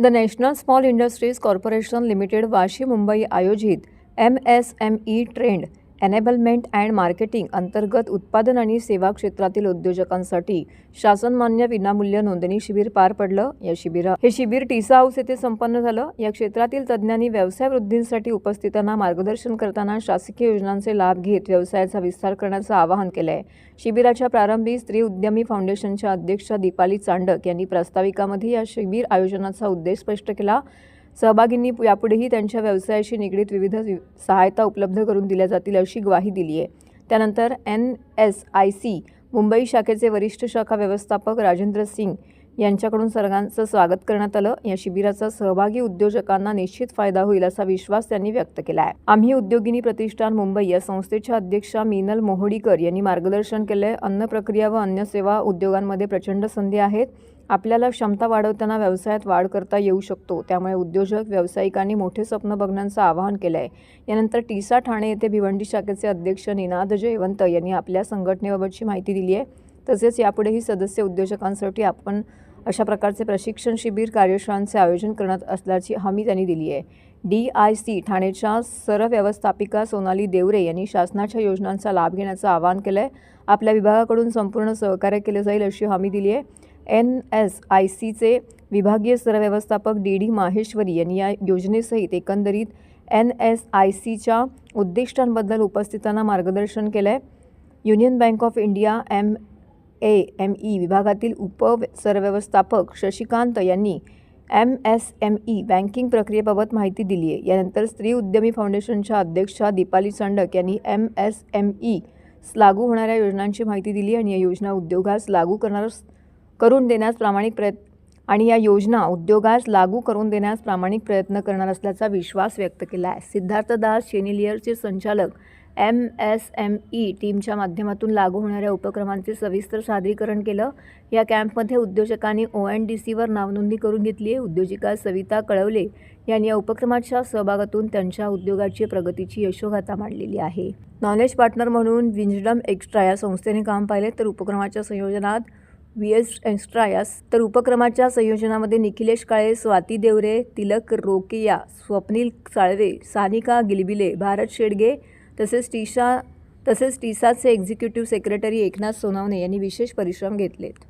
the national small industries corporation limited Vashi Mumbai आयोजित M S M E trend enablement and marketing अंतर्गत उत्पादन आणि सेवा क्षेत्रातील उद्योजकांसाठी शासनमान्य विनामूल्य नोंदणी शिबिर पार पडलं. या शिबिरा हे शिबिर टिसा हाऊस येथे संपन्न झालं. या क्षेत्रातील तज्ज्ञांनी व्यवसाय वृद्धींसाठी उपस्थितांना मार्गदर्शन करताना शासकीय योजनांचे लाभ घेत व्यवसायाचा विस्तार करण्याचं आवाहन केलं आहे शिबिराच्या प्रारंभी स्त्री उद्यमी फाउंडेशनच्या अध्यक्षा दीपाली चांडक यांनी प्रास्ताविकामध्ये या शिबिर आयोजनाचा उद्देश स्पष्ट केला. सहभागींनी यापुढेही त्यांच्या व्यवसायाशी निगडीत विविध सहायता उपलब्ध करून दिल्या जातील अशी ग्वाही दिली आहे. त्यानंतर N S I C Mumbai शाखेचे वरिष्ठ शाखा व्यवस्थापक राजेंद्र सिंग यांच्याकडून सर्वांचं स्वागत करण्यात आलं. या शिबिराचा सहभागी उद्योजकांना निश्चित फायदा होईल असा विश्वास त्यांनी व्यक्त केला आहे आम्ही उद्योगिनी प्रतिष्ठान मुंबई या संस्थेच्या अध्यक्षा मीनल मोहोडीकर यांनी मार्गदर्शन केले अन्न प्रक्रिया व अन्य सेवा उद्योगांमध्ये प्रचंड संधी आहेत. आपल्याला क्षमता वाढवताना व्यवसायात वाढ करता येऊ शकतो. त्यामुळे उद्योजक व्यावसायिकांनी मोठे स्वप्न बघण्याचं आवाहन केलं आहे यानंतर टिसा ठाणे येथे भिवंडी शाखेचे अध्यक्ष निनाद जयवंत यांनी आपल्या संघटनेबाबतची माहिती दिली आहे तसेच यापुढेही सदस्य उद्योजकांसाठी आपण अशा प्रकारचे प्रशिक्षण शिबिर कार्यशाळांचे आयोजन करण्यात असल्याची हमी त्यांनी दिली आहे. डी आय सी ठाणेच्या सरव्यवस्थापिका सोनाली देवरे यांनी शासनाच्या योजनांचा लाभ घेण्याचं आवाहन केलं आहे आपल्या विभागाकडून संपूर्ण सहकार्य केले जाईल अशी हमी दिली आहे. एन एस आय सीचे विभागीय सरव्यवस्थापक डी डी माहेश्वरी यांनी या योजनेसहित एकंदरीत एन एस आय सीच्या उद्दिष्टांबद्दल उपस्थितांना मार्गदर्शन केलं आहे Union Bank of India M A M E विभागातील उप सरव्यवस्थापक शशिकांत यांनी M S M E banking प्रक्रियेबाबत माहिती दिली आहे यानंतर स्त्री उद्यमी फाउंडेशनच्या अध्यक्षा दीपाली चांडक यांनी एम एस एम ई लागू होणाऱ्या योजनांची माहिती दिली आणि या योजना उद्योगास लागू करणार करून देण्यास प्रामाणिक प्रयत्न आणि या योजना उद्योगास लागू करून देण्यास प्रामाणिक प्रयत्न करणार असल्याचा विश्वास व्यक्त केला आहे सिद्धार्थ दास शेनिलियरचे संचालक एम एस एम ई टीमच्या माध्यमातून लागू होणाऱ्या उपक्रमांचे सविस्तर सादरीकरण केलं. या कॅम्पमध्ये उद्योजकांनी ओ एन डी सीवर नावनोंदणी करून घेतली आहे. उद्योजिका सविता कळवले यांनी या उपक्रमाच्या सहभागातून त्यांच्या उद्योगाची प्रगतीची यशोगाथा मांडलेली आहे. नॉलेज पार्टनर म्हणून विंजडम एक्स्ट्रा या संस्थेने काम पाहिले तर उपक्रमाच्या संयोजनात व्ही एस एक्स्ट्रा या तर उपक्रमाच्या संयोजनामध्ये निखिलेश काळे स्वाती देवरे तिलक रोकेया स्वप्नील साळवे सानिका गिलबिले भारत शेडगे तसेच टीसा तसेच टीसाचे एक्झिक्युटिव्ह सेक्रेटरी एकनाथ सोनावणे यांनी विशेष परिश्रम घेतलेत.